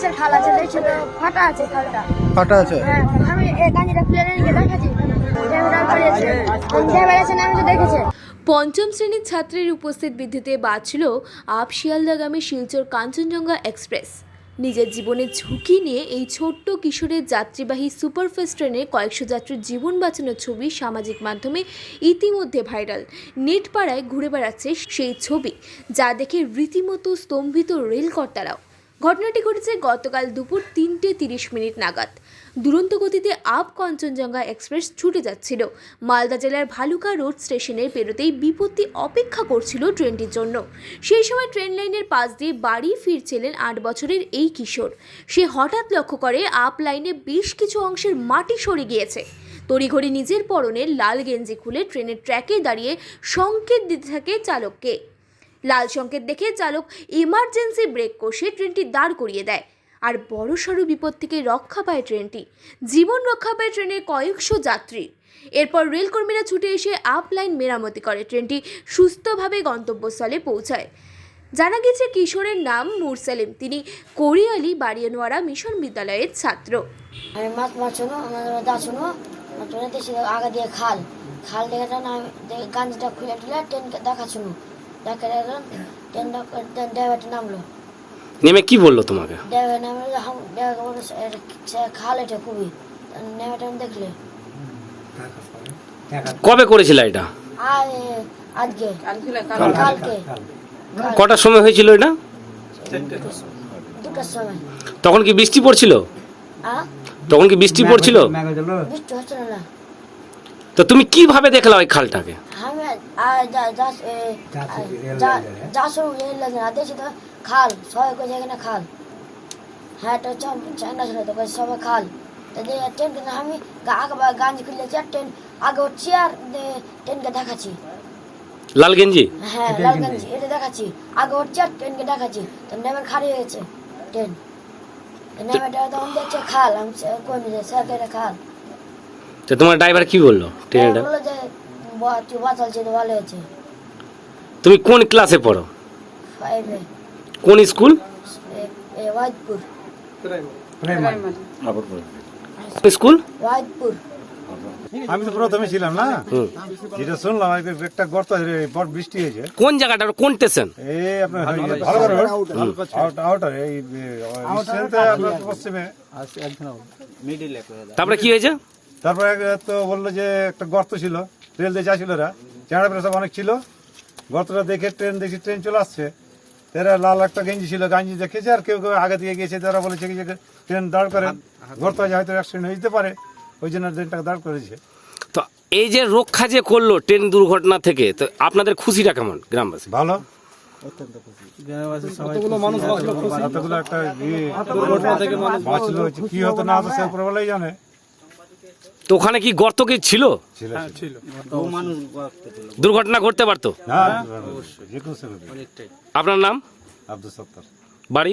কিসের খাল আছে দেখছি তো ফাটা আছে খালটা। ফাটা আছে? হ্যাঁ আমি এই গাঞ্জিটা খুলে নিয়ে দেখাচ্ছি। আমি তো দেখেছে। পঞ্চম শ্রেণির ছাত্রের উপস্থিত বিদ্যুতে বাঁচল আপ শিয়ালদাগামী শিলচর কাঞ্চনজঙ্ঘা এক্সপ্রেস। নিজের জীবনের ঝুঁকি নিয়ে এই ছোট্ট কিশোরের যাত্রীবাহী সুপারফাস্ট ট্রেনে কয়েকশো যাত্রীর জীবন বাঁচানোর ছবি সামাজিক মাধ্যমে ইতিমধ্যে ভাইরাল। নেট পাড়ায় ঘুরে বেড়াচ্ছে সেই ছবি যা দেখে রীতিমতো স্তম্ভিত রেলকর্তারাও। ঘটনাটি ঘটেছে গতকাল দুপুর তিনটে তিরিশ মিনিট নাগাদ। দুরন্ত গতিতে আপ কাঞ্চনজঙ্ঘা এক্সপ্রেস ছুটে যাচ্ছিল। মালদা জেলার ভালুকা রোড স্টেশনের পেরোতেই বিপত্তি অপেক্ষা করছিল ট্রেনটির জন্য। সেই সময় ট্রেন লাইনের পাশ দিয়ে বাড়ি ফিরছিলেন আট বছরের এই কিশোর। সে হঠাৎ লক্ষ্য করে আপ লাইনে বেশ কিছু অংশের মাটি সরে গিয়েছে। তড়িঘড়ি নিজের পরনে লাল গেঞ্জি খুলে ট্রেনের ট্র্যাকে দাঁড়িয়ে সংকেত দিতে থাকে চালককে। লাল সংকেত দেখে চালক ইমার্জেন্সি ব্রেক কষে ট্রেনটি দাঁড় করিয়ে দেয়। আর বড়সড় বিপদ থেকে রক্ষা পায় ট্রেনটি। জীবন রক্ষা পায় ট্রেনের কয়েকশো যাত্রী। এরপর রেলকর্মীরা ছুটে এসে আপ লাইন মেরামতি করে। ট্রেনটি সুস্থভাবে গন্তব্যস্থলে পৌঁছায়। জানা গেছে, কিশোরের নাম মুরসালিম তিনি কোরিয়ালি বাড়িয়ানোয়ারা মিশন বিদ্যালয়ের ছাত্র। আগে দিয়ে খাল। খাল দেখে গাঞ্জিটা খুলে টুলে ট্রেনকে দেখাচ্ছিল দেখলাম ট্রেনটা ড্রাইভারটা নামলো। নেমে কি বলল তোমাকে? ড্রাইভার নামলো ড্রাইভার বলল সে খাল এটা খুবই নেমেটা দেখলে। কবে করেছিল এটা? আজকে। কালকে কটার সময় হয়েছিল এটা? দুটোর সময়। তখন কি বৃষ্টি পড়ছিল? আ? তখন কি বৃষ্টি পড়ছিল? না। তো তুমি কীভাবে দেখলা ওই খালটাকে? আমি আর যা- যা- এ, যা- যা শুরু রেল লাগে না দেখছি তো খাল সবাই কই এখানে খাল। হ্যাঁ তো চাইনা ছিল তো সবাই খাল। তো যে আমি আগে বা- গাঞ্জি খুললে ট্রেন আগে হচ্ছে আর ট্রেনকে দেখাচ্ছি। লাল গেঞ্জি? হ্যাঁ লালগঞ্জ এটা দেখাচ্ছি। আগে হচ্ছে আর ট্রেনকে দেখাচ্ছি। তো নেমের খালি হয়ে গেছে ট্রেন। নেমেটা তখন দেখছে খাল আমি স্যার এটা খাল। তো তোমার ড্রাইভার কি বলল ট্রেনটা? বলল যে ভালো হয়েছে। তুমি কোন ক্লাসে পড়ো? ফাইভে কোন স্কুল? ওয়াইদপুর স্কুল? ওয়াইদপুর আমি তো প্রথমে ছিলাম না? যেটা শুনলাম একটা গর্ত বড় বৃষ্টি হয়েছে। কোন জায়গাটা? কোন স্টেশন? এই আপনার আউটার এই পশ্চিমে। তারপরে কি হয়েছে? তারপরে তো বলল যে একটা গর্ত ছিল রেল দিয়ে যাচ্ছিল ওরা চেঁড়া পেড়া সব অনেক ছিল। গর্তটা দেখে ট্রেন দেখছি ট্রেন চলে আসছে। এরা লাল একটা গেঞ্জি ছিল গেঞ্জি দেখেছে আর কেউ কেউ আগে দিয়ে গিয়েছে তারা বলেছে কি যে ট্রেন দাঁড় করে গর্ত আছে হয়তো অ্যাক্সিডেন্ট হয়ে যেতে পারে। ওই জন্য ট্রেনটাকে দাঁড় করেছে। তো এই যে রক্ষা যে করল ট্রেন দুর্ঘটনা থেকে তো আপনাদের খুশিটা কেমন গ্রামবাসী? ভালো। ইয়ে বাঁচলো কি হতো না হতো সে উপরবেলাই জানে। তো ওখানে কি গর্ত কি ছিল? ছিল দুর্ঘটনা ঘটতে পারতো? হ্যাঁ আপনার নাম? আব্দুল সত্তর। বাড়ি?